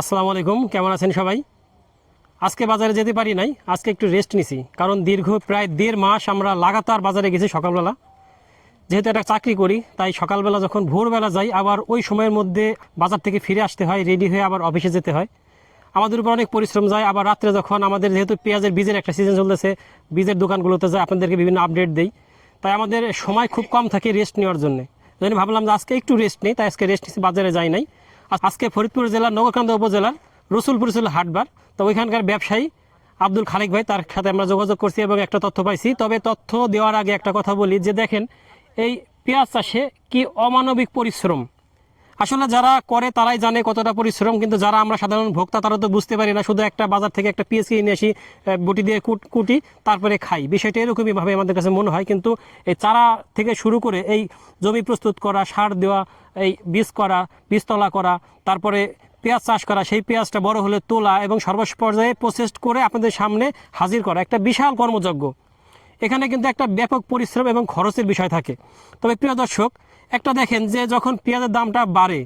আসসালামু আলাইকুম, কেমন আছেন সবাই? আজকে বাজারে যেতে পারি নাই, আজকে একটু রেস্ট নিছি, কারণ দীর্ঘ প্রায় দেড় মাস আমরা লাগাতার বাজারে গেছি সকালবেলা। যেহেতু একটা চাকরি করি, তাই সকালবেলা যখন ভোরবেলা যাই, আবার ওই সময়ের মধ্যে বাজার থেকে ফিরে আসতে হয় রেডি হয়ে আবার অফিসে যেতে হয়। আমাদের উপর অনেক পরিশ্রম যায়, আবার রাত্রে যখন আমাদের যেহেতু পেঁয়াজের বীজের একটা সিজন চলতেছে, বীজের দোকানগুলোতে যায় আপনাদেরকে বিভিন্ন আপডেট দেই। তাই আমাদের সময় খুব কম থাকে রেস্ট নেওয়ার জন্য। জন্য ভাবলাম যে আজকে একটু রেস্ট নেই, তাই আজকে রেস্ট নিচ্ছি বাজারে যাই নাই। আজকে ফরিদপুর জেলার নগরকান্দা উপজেলার রসুলপুর ছিল হাটবার। তো ওইখানকার ব্যবসায়ী আব্দুল খালেক ভাই, তার সাথে আমরা যোগাযোগ করছি এবং একটা তথ্য পাইছি। তবে তথ্য দেওয়ার আগে একটা কথা বলি যে দেখেন, এই পেঁয়াজ চাষে কি অমানবিক পরিশ্রম? আসলে যারা করে তারাই জানে কতটা পরিশ্রম, কিন্তু যারা আমরা সাধারণ ভোক্তা তারা তো বুঝতে পারি না। শুধু একটা বাজার থেকে একটা পেঁয়াজ কিনে আসি বটি দিয়ে কুট- তারপরে খাই। বিষয়টা এরকমই ভাবে আমাদের কাছে মনে হয়, কিন্তু এই চারা থেকে শুরু করে এই জমি প্রস্তুত করা, সার দেওয়া, এই বীজ করা, বীজতলা করা, তারপরে পেঁয়াজ চাষ করা, সেই পেঁয়াজটা বড় হলে তোলা এবং সর্বশেষ পর্যায়ে প্রসেস করে আপনাদের সামনে হাজির করা। একটা বিশাল কর্মযজ্ঞ। এখানে কিন্তু একটা ব্যাপক পরিশ্রম এবং খরচের বিষয় থাকে। তবে প্রিয় দর্শক, একটা দেখেন যে যখন পেঁয়াজের দামটা বাড়ে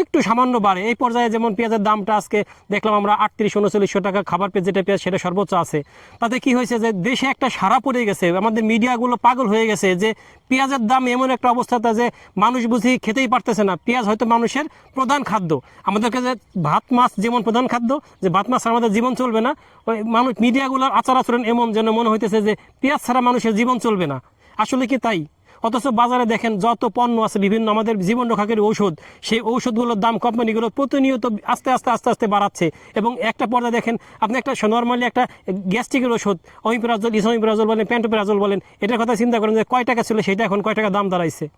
একটু সামান্য বাড়ে। এই পর্যায়ে যেমন পেঁয়াজের দামটা আজকে দেখলাম আমরা আটত্রিশ, উনচল্লিশশো টাকা খাবার পেঁয়াজ যেটা পেঁয়াজ, সেটা সর্বোচ্চ আছে। তাতে কি হয়েছে যে দেশে একটা সারা পড়ে গেছে। আমাদের মিডিয়াগুলো পাগল হয়ে গেছে যে পেঁয়াজের দাম এমন একটা অবস্থাতে যে মানুষ বুঝি খেতেই পারতেছে না। পেঁয়াজ হয়তো মানুষের প্রধান খাদ্য। আমাদেরকে যে ভাত, মাছ যেমন প্রধান খাদ্য, যে ভাত, মাছ আমাদের জীবন চলবে না, ওই মানুষ মিডিয়াগুলোর আচার আচরণ এমন যেন মনে হইতেছে যে পেঁয়াজ ছাড়া মানুষের জীবন চলবে না। আসলে কি তাই? অথচ বাজারে দেখেন যত পণ্য আছে, বিভিন্ন আমাদের জীবন রক্ষাকারী ঔষধ, সেই ঔষধগুলোর দাম কোম্পানিগুলো প্রতিনিয়ত আস্তে আস্তে আস্তে আস্তে বাড়াচ্ছে। এবং একটা পর্যায়ে দেখেন, আপনি একটা নর্মালি একটা গ্যাস্ট্রিকের ওষুধ অমিপ্রাজল ইসমিপ্রাজল বলেন প্যান্টোপ্রাজল বলেন, এটার কথা চিন্তা করেন যে কয় টাকা ছিল, সেটা এখন কয় টাকা দাম দাঁড়াইছে।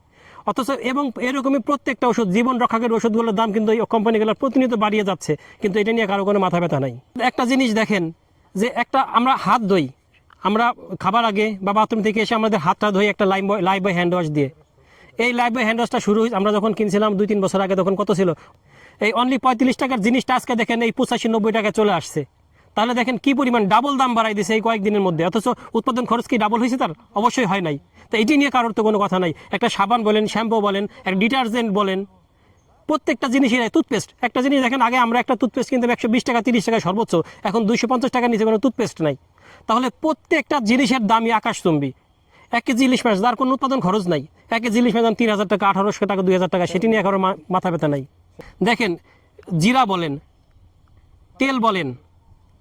অথচ এবং এরকমই প্রত্যেকটা ওষুধ জীবন রক্ষাকারী ওষুধগুলোর দাম কিন্তু এই কোম্পানিগুলো প্রতিনিয়ত বাড়িয়ে যাচ্ছে। কিন্তু এটা নিয়ে কারও কোনো মাথা ব্যথা নাই। একটা জিনিস দেখেন, যে একটা আমরা হাত ধুই আমরা খাবার আগে বা বাথরুম থেকে এসে আমাদের হাতটা ধুই একটা Lifebuoy Lifebuoy hand wash দিয়ে। এই লাইভ বয় হ্যান্ড ওয়াশটা শুরু হয়েছে, আমরা যখন কিনছিলাম দুই, তিন বছর আগে, তখন কত ছিল? এই অনলি পঁয়ত্রিশ টাকার জিনিসটা আজকে দেখেন এই পঁচাশি, নব্বই টাকা চলে আসছে। তাহলে দেখেন কি পরিমাণ ডাবল দাম বাড়াই দিছে এই কয়েকদিনের মধ্যে, অথচ উৎপাদন খরচ কি ডাবল হয়েছে তার? অবশ্যই হয় নাই। তো এটি নিয়ে কারোর তো কোনো কথা নাই। একটা সাবান বলেন, শ্যাম্পু বলেন একটা ডিটারজেন্ট বলেন, প্রত্যেকটা জিনিসই টুথপেস্ট একটা জিনিস দেখেন, আগে আমরা একটা টুথপেস্ট কিনতে একশো বিশ টাকা, তিরিশ টাকা সর্বোচ্চ, এখন দুইশো পঞ্চাশ টাকার নিচে কোনো টুথপেস্ট নাই। তাহলে প্রত্যেকটা জিনিসের দামই আকাশচুম্বী। এক কেজি ইলিশ মাছ, যার কোনো উৎপাদন খরচ নাই। এক কেজি ইলিশ মাছ তিন হাজার টাকা, আঠারোশো টাকা, দুই হাজার টাকা, সেটি নিয়ে কারও মাথা ব্যথা নাই। দেখেন, জিরা বলেন, তেল বলেন,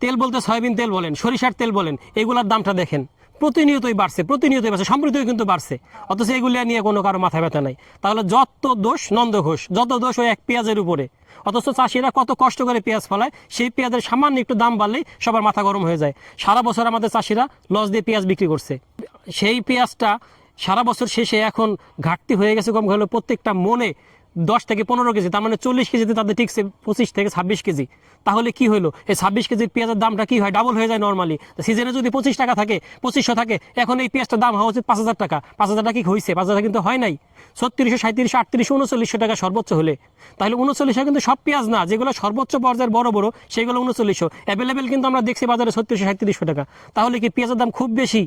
তেল বলতে সয়াবিন তেল বলেন, সরিষার তেল বলেন, এগুলার দামটা দেখেন। প্রতিনিয়তই বাড়ছে প্রতিনিয়তই বাড়ছে, সম্প্রতিও কিন্তু বাড়ছে। অথচ এগুলি নিয়ে কোনো কারও মাথা ব্যথা নাই। তাহলে যত দোষ নন্দ ঘোষ, যত দোষ ওই এক পেঁয়াজের উপরে, অথচ চাষিরা কত কষ্ট করে পেঁয়াজ ফলায়, সেই পেঁয়াজের সামান্য একটু দাম বাড়লেই সবার মাথা গরম হয়ে যায়। সারা বছর আমাদের চাষিরা লস দিয়ে পেঁয়াজ বিক্রি করছে। সেই পেঁয়াজটা সারা বছর শেষে এখন ঘাটতি হয়ে গেছে, কম হলো প্রত্যেকটা মনে দশ থেকে পনেরো কেজি, তার মানে চল্লিশ কেজিতে তাদের ঠিকছে পঁচিশ থেকে ছাব্বিশ কেজি, তাহলে কি হলো এই ছাব্বিশ কেজির পেঁয়াজের দামটা কি হয়? ডাবল হয়ে যায় নর্মালি সিজনে যদি পঁচিশ টাকা থাকে, পঁচিশশো থাকে, এখন এই পেঁয়াজটার দাম হওয়া উচিত পাঁচ হাজার টাকা। পাঁচ হাজার টাকা কি হয়েছে পাঁচ হাজার কিন্তু হয় নাই। ছত্রিশশো সাঁত্রিশশো আটত্রিশশো, উনচল্লিশশো টাকা সর্বোচ্চ হলে। তাহলে উনচল্লিশশো কিন্তু সব পেঁয়াজ না, যেগুলো সর্বোচ্চ পর্যায়ের বড় বড়, সেগুলো উনচল্লিশশো। অ্যাভেলেবেল কিন্তু আমরা দেখছি বাজারে ছত্রিশশো সাঁত্রিশশো টাকা। তাহলে কি পেঁয়াজের দাম খুব বেশি?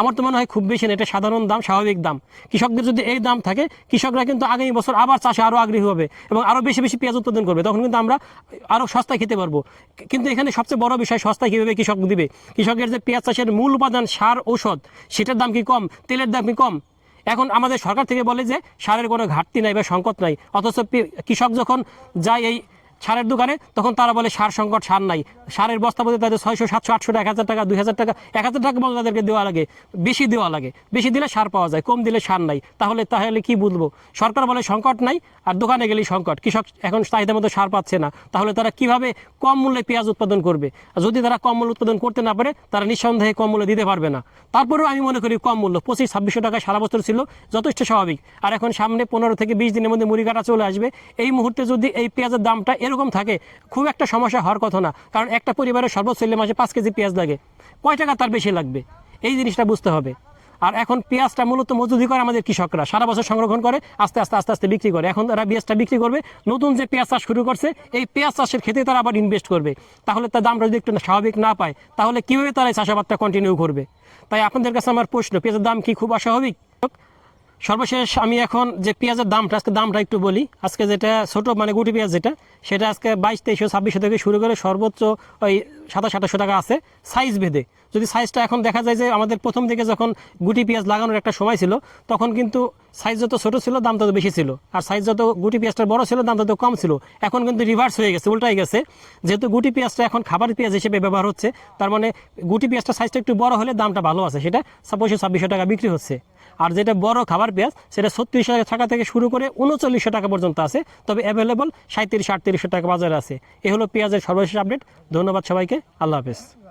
আমার তো মনে হয় খুব বেশি না, এটা সাধারণ দাম, স্বাভাবিক দাম। কৃষকদের যদি এই দাম থাকে, কৃষকরা কিন্তু আগামী বছর আবার চাষে আরও আগ্রহী হবে এবং আরও বেশি বেশি পেঁয়াজ উৎপাদন করবে, তখন কিন্তু আমরা আরও সস্তায় খেতে পারব। কিন্তু এখানে সবচেয়ে বড় বিষয় সস্তায় কীভাবে কৃষক দিবে? কৃষকের যে পেঁয়াজ চাষের মূল উপাদান সার, ঔষধ, সেটার দাম কি কম? তেলের দাম কি কম? এখন আমাদের সরকার থেকে বলে যে, সারের কোনো ঘাটতি নাই বা সংকট নাই, অথচ কৃষক যখন যায় এই সারের দোকানে, তখন তারা বলে, সার সংকট, সার নাই। সারের বস্তা বলতে তাদের ছয়শো, সাতশো, আটশো এক হাজার টাকা, দুই হাজার টাকা, এক হাজার টাকা বলে তাদেরকে দেওয়া লাগে, বেশি দেওয়া লাগে। বেশি দিলে সার পাওয়া যায়, কম দিলে সার নাই। তাহলে তাহলে কি বুঝব? সরকার বলে, সংকট নাই। আর দোকানে গেলেই সংকট। কৃষক এখন চাহিদা মতো সার পাচ্ছে না। তাহলে তারা কীভাবে কম মূল্যে পেঁয়াজ উৎপাদন করবে? আর যদি তারা কম মূল্য উৎপাদন করতে না পারে, তারা নিঃসন্দেহে কম মূল্য দিতে পারবে না। তারপরেও আমি মনে করি কম মূল্য। পঁচিশ, ছাব্বিশশো টাকা সারা বছর ছিল, যথেষ্ট স্বাভাবিক। আর এখন সামনে পনেরো থেকে বিশ দিনের মধ্যে মুড়ি কাটা চলে আসবে। এই মুহূর্তে যদি এই পেঁয়াজের দামটা এরকম থাকে, খুব একটা সমস্যা হওয়ার কথা না। কারণ একটা পরিবারের সর্বোচ্চ মাসে পাঁচ কেজি পেঁয়াজ লাগে। কয় টাকা তার বেশি লাগবে? এই জিনিসটা বুঝতে হবে। আর এখন পেঁয়াজটা মূলত মজুদি করে আমাদের কৃষকরা। সারা বছর সংরক্ষণ করে, আস্তে আস্তে আস্তে আস্তে বিক্রি করে। এখন তারা পেঁয়াজটা বিক্রি করবে। নতুন যে পেঁয়াজ চাষ শুরু করছে, এই পেঁয়াজ চাষের ক্ষেত্রে তারা আবার ইনভেস্ট করবে। তাহলে তার দামটা যদি একটু স্বাভাবিক না পায়, তাহলে কীভাবে তারা এই চাষাবাদটা কন্টিনিউ করবে? তাই আপনাদের কাছে আমার প্রশ্ন, পেঁয়াজের দাম কি খুব অস্বাভাবিক? সর্বশেষ আমি এখন যে পেঁয়াজের দামটা, আজকে দামটা একটু বলি। আজকে যেটা ছোট মানে গুটি পেঁয়াজ যেটা, সেটা আজকে বাইশ তেইশশো ছাব্বিশশো থেকে শুরু করে সর্বোচ্চ ওই সাতাশ, আঠাশশো টাকা আছে সাইজ ভেদে। যদি সাইজটা এখন দেখা যায় যে আমাদের প্রথম দিকে যখন গুটি পেঁয়াজ লাগানোর একটা সময় ছিল, তখন কিন্তু সাইজ যত ছোট ছিল, দাম তত বেশি ছিল। আর সাইজ যত গুটি পেঁয়াজটা বড় ছিল, দাম তত কম ছিল। এখন কিন্তু রিভার্স হয়ে গেছে, উল্টাই গেছে। যেহেতু গুটি পেঁয়াজটা এখন খাবার পেঁয়াজ হিসেবে ব্যবহার হচ্ছে, তার মানে গুটি পেঁয়াজটা সাইজটা একটু বড় হলে দামটা ভালো আছে। সেটা পঁচিশশো ছাব্বিশশো টাকা বিক্রি হচ্ছে। আর যেটা বড় খাবার পেঁয়াজ, সেটা ছত্রিশশো টাকা থেকে শুরু করে উনচল্লিশশো টাকা পর্যন্ত আছে। তবে অ্যাভেলেবল সাঁত্রিশ আটত্রিশশো টাকা বাজারে আছে। এ হলো পেঁয়াজের সর্বশেষ আপডেট ধন্যবাদ সবাইকে। আল্লাহ হাফেজ।